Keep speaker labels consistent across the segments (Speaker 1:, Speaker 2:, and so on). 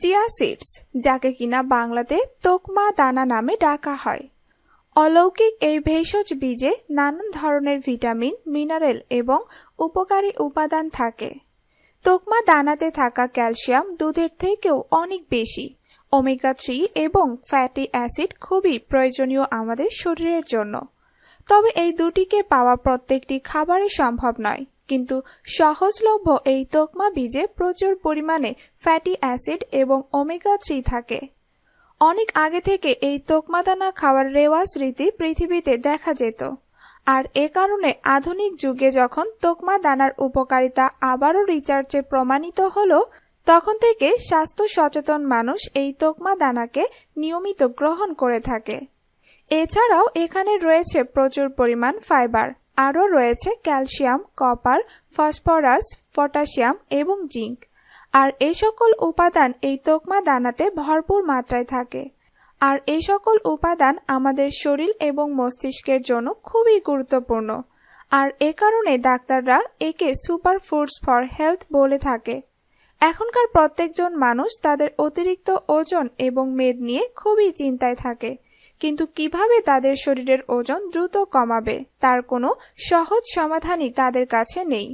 Speaker 1: Chia seeds, যাকে কিনা বাংলাতে তোকমা দানা নামে ডাকা হয়। অলৌকিক এই ভেষজ বীজে নানান ধরনের ভিটামিন, মিনারেল এবং উপকারী উপাদান থাকে। তোকমা দানাতে থাকা ক্যালসিয়াম দুধের থেকেও অনেক বেশি। ওমেগা থ্রি এবং ফ্যাটি অ্যাসিড খুবই প্রয়োজনীয় আমাদের শরীরের জন্য। তবে এই দুটিকে পাওয়া প্রত্যেকটি খাবারে সম্ভব নয়। কিন্তু সহজলভ্য এই তোকমা বীজে প্রচুর পরিমাণে ফ্যাটি অ্যাসিড এবং ওমেগা থ্রি থাকে। অনেক আগে থেকে এই তোকমা দানা খাওয়ার রেওয়াজ রীতি পৃথিবীতে দেখা যেত। আর এ কারণে আধুনিক যুগে যখন তোকমা দানার উপকারিতা আবারও রিচার্জে প্রমাণিত হলো, তখন থেকে স্বাস্থ্য সচেতন মানুষ এই তোকমা দানাকে নিয়মিত গ্রহণ করে থাকে। এছাড়াও এখানে রয়েছে প্রচুর পরিমাণ ফাইবার আরও রয়েছে ক্যালসিয়াম, কপার, ফসফরাস, পটাশিয়াম এবং জিঙ্ক। আর এই সকল উপাদান এই তোকমা দানাতে ভরপুর মাত্রায় থাকে। আর এই সকল উপাদান আমাদের শরীর এবং মস্তিষ্কের জন্য খুবই গুরুত্বপূর্ণ। আর এ কারণে ডাক্তাররা একে সুপার ফুডস ফর হেলথ বলে থাকে। এখনকার প্রত্যেকজন মানুষ তাদের অতিরিক্ত ওজন এবং মেদ নিয়ে খুবই চিন্তায় থাকে। কিন্তু কীভাবে তাদের শরীরের ওজন দ্রুত কমাবে, তার কোনো সহজ সমাধানই তাদের কাছে নেই।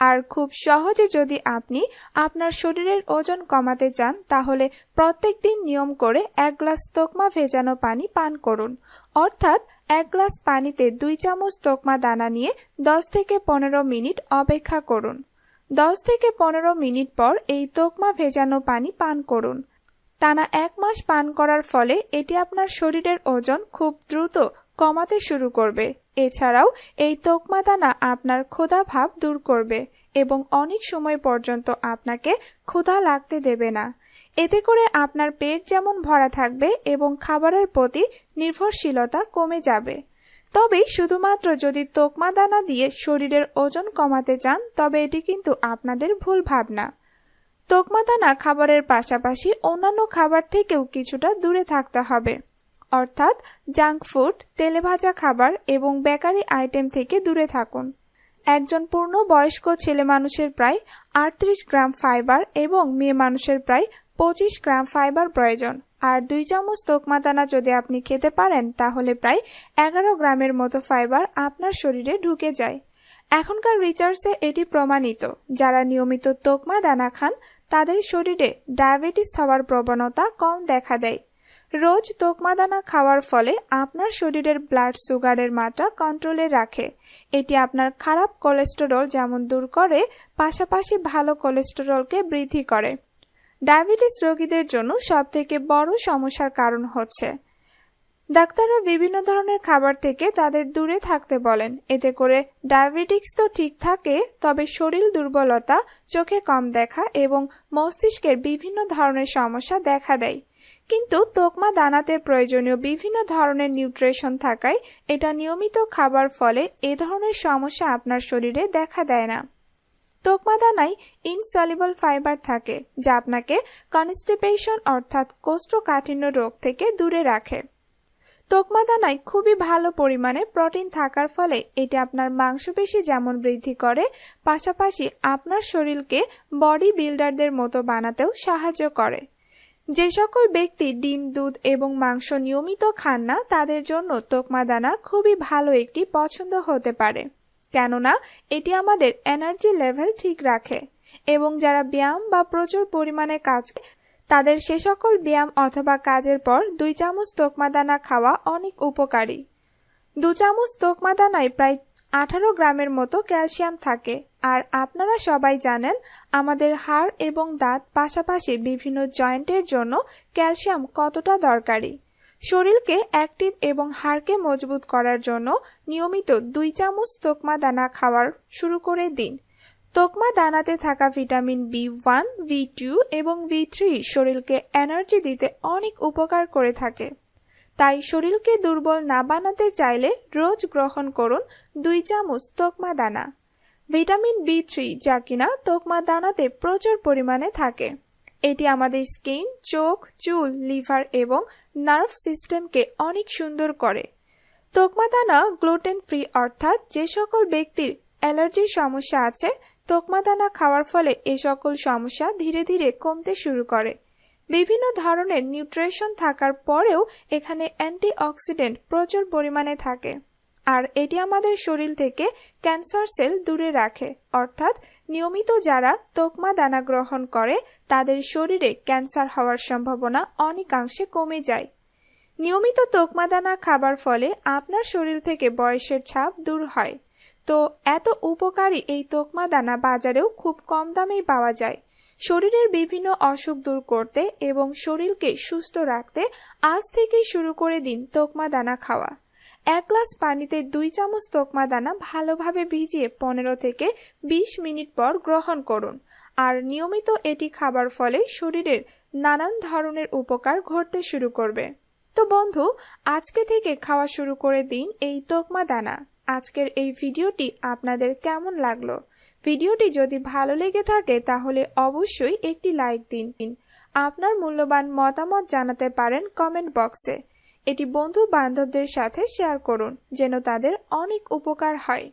Speaker 1: আর খুব সহজে যদি আপনি আপনার শরীরের ওজন কমাতে চান, তাহলে প্রত্যেক দিন নিয়ম করে এক গ্লাস তোকমা ভেজানো পানি পান করুন। অর্থাৎ এক গ্লাস পানিতে দুই চামচ তোকমা দানা নিয়ে দশ থেকে পনেরো মিনিট অপেক্ষা করুন। দশ থেকে পনেরো মিনিট পর এই তোকমা ভেজানো পানি পান করুন। টানা এক মাস পান করার ফলে এটি আপনার শরীরের ওজন খুব দ্রুত কমাতে শুরু করবে। এছাড়াও, এই তোকমা দানা আপনার ক্ষুধা ভাব দূর করবে এবং অনেক সময় পর্যন্ত আপনাকে ক্ষুধা লাগতে দেবে না। এতে করে আপনার পেট যেমন ভরা থাকবে এবং খাবারের প্রতি নির্ভরশীলতা কমে যাবে। তবে শুধুমাত্র যদি তোকমা দানা দিয়ে শরীরের ওজন কমাতে চান, তবে এটি কিন্তু আপনাদের ভুল ভাবনা। তোকমা দানা খাবারের পাশাপাশি অন্যান্য খাবার থেকেও কিছুটা দূরে থাকতে হবে। অর্থাৎ জাঙ্ক ফুড তেলে ভাজা খাবার এবং বেকারি আইটেম থেকে দূরে থাকুন। একজন পূর্ণ বয়স্ক ছেলে মানুষের প্রায় আটত্রিশ গ্রাম ফাইবার এবং মেয়ে মানুষের প্রায় পঁচিশ গ্রাম ফাইবার প্রয়োজন। আর দুই চামচ তোকমা দানা যদি আপনি খেতে পারেন, তাহলে প্রায় এগারো গ্রামের মতো ফাইবার আপনার শরীরে ঢুকে যায়। এখনকার রিসার্চে এটি প্রমাণিত। যারা নিয়মিত তোকমা দানা খান তাদের শরীরে ডায়াবেটিস হওয়ার প্রবণতা কম দেখা দেয়। রোজ তোকমাদানা খাওয়ার ফলে আপনার শরীরের ব্লাড সুগারের মাত্রা কন্ট্রোলে রাখে। এটি আপনার খারাপ কোলেস্টেরল যেমন দূর করে, পাশাপাশি ভালো কোলেস্টেরলকে বৃদ্ধি করে। ডায়াবেটিস রোগীদের জন্য সবথেকে বড় সমস্যার কারণ হচ্ছে ডাক্তাররা বিভিন্ন ধরনের খাবার থেকে তাদের দূরে থাকতে বলেন। এতে করে ডায়াবেটিক্স তো ঠিক থাকে, তবে শরীর দুর্বলতা, চোখে কম দেখা এবং মস্তিষ্কের বিভিন্ন ধরনের সমস্যা দেখা দেয়। কিন্তু তোকমা দানাতে প্রয়োজনীয় বিভিন্ন ধরনের নিউট্রিশন থাকায় এটা নিয়মিত খাবার ফলে এ ধরনের সমস্যা আপনার শরীরে দেখা দেয় না। তোকমা দানায় ইনসলিবল ফাইবার থাকে, যা আপনাকে কনস্টিপেশন অর্থাৎ কোষ্ঠকাঠিন্য রোগ থেকে দূরে রাখে। তোকমা দানায় খুবই ভালো পরিমাণে প্রোটিন থাকার ফলে এটি আপনার মাংসপেশি যেমন বৃদ্ধি করে, পাশাপাশি আপনার শরীরকে বডি বিল্ডারদের মতো বানাতেও সাহায্য করে। যে সকল ব্যক্তি ডিম, দুধ এবং মাংস নিয়মিত খান না, তাদের জন্য তোকমা দানা খুবই ভালো একটি পছন্দ হতে পারে। কেননা, এটি আমাদের এনার্জি লেভেল ঠিক রাখে এবং যারা ব্যায়াম বা প্রচুর পরিমাণে কাজ তাদের সে সকল ব্যায়াম অথবা কাজের পর দুই চামচ তোকমা দানা খাওয়া অনেক উপকারী। দু চামচ তোকমা দানায় প্রায় আঠারো গ্রামের মতো ক্যালসিয়াম থাকে আর আপনারা সবাই জানেন আমাদের হাড় এবং দাঁত পাশাপাশি বিভিন্ন জয়েন্টের জন্য ক্যালসিয়াম কতটা দরকারি। শরীরকে অ্যাক্টিভ এবং হাড়কে মজবুত করার জন্য নিয়মিত দুই চামচ তোকমা দানা খাওয়ার শুরু করে দিন। তোকমা দানাতে থাকা vitamin B one, B two এবং বি থ্রি শরীরকে এনার্জি দিতে অনেক উপকার করে থাকে। তাই শরীরকে দুর্বল না বানাতে চাইলে রোজ গ্রহণ করুন দুই চামচ তোকমা দানা। ভিটামিন বি থ্রি যা কিনা তোকমা দানাতে প্রচুর পরিমাণে থাকে। এটি আমাদের স্কিন, চোখ, চুল, লিভার এবং নার্ভ সিস্টেমকে অনেক সুন্দর করে। তোকমা দানা গ্লুটেন ফ্রি অর্থাৎ যে সকল ব্যক্তির অ্যালার্জির সমস্যা আছে তোকমা দানা খাওয়ার ফলে এ সকল সমস্যা ধীরে ধীরে কমতে শুরু করে। বিভিন্ন ধরনের নিউট্রিশন থাকার পরেও এখানে অ্যান্টিঅক্সিডেন্ট প্রচুর পরিমাণে থাকে। আর এটি আমাদের শরীর থেকে ক্যান্সার সেল দূরে রাখে। অর্থাৎ নিয়মিত যারা তোকমা দানা গ্রহণ করে, তাদের শরীরে ক্যান্সার হওয়ার সম্ভাবনা অনেকাংশে কমে যায়। নিয়মিত তোকমা দানা খাবার ফলে আপনার শরীর থেকে বয়সের ছাপ দূর হয়। তো এত উপকারী এই তোকমা দানা বাজারেও খুব কম দামেই পাওয়া যায়। শরীরের বিভিন্ন অসুখ দূর করতে এবং শরীরকে সুস্থ রাখতে আজ থেকেই শুরু করে দিন তোকমা দানা খাওয়া। এক গ্লাস পানিতে দুই চামচ তোকমা দানা ভালোভাবে ভিজিয়ে পনেরো থেকে বিশ মিনিট পর গ্রহণ করুন। আর নিয়মিত এটি খাবার ফলে শরীরের নানান ধরনের উপকার ঘটতে শুরু করবে। তো বন্ধু, আজকে থেকে খাওয়া শুরু করে দিন এই তোকমা দানা আজকের এই ভিডিওটি আপনাদের কেমন লাগল? ভিডিওটি যদি ভালো লেগে থাকে, তাহলে অবশ্যই একটি লাইক দিন। আপনার মূল্যবান মতামত জানাতে পারেন কমেন্ট বক্সে। এটি বন্ধু বান্ধবদের সাথে শেয়ার করুন, যেন তাদের অনেক উপকার হয়।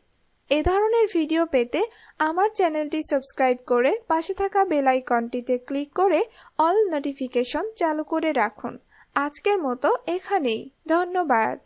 Speaker 1: এ ধরনের ভিডিও পেতে আমার চ্যানেলটি সাবস্ক্রাইব করে পাশে থাকা বেল আইকনটিতে ক্লিক করে অল নোটিফিকেশন চালু করে রাখুন। আজকের মতো এখানেই। ধন্যবাদ।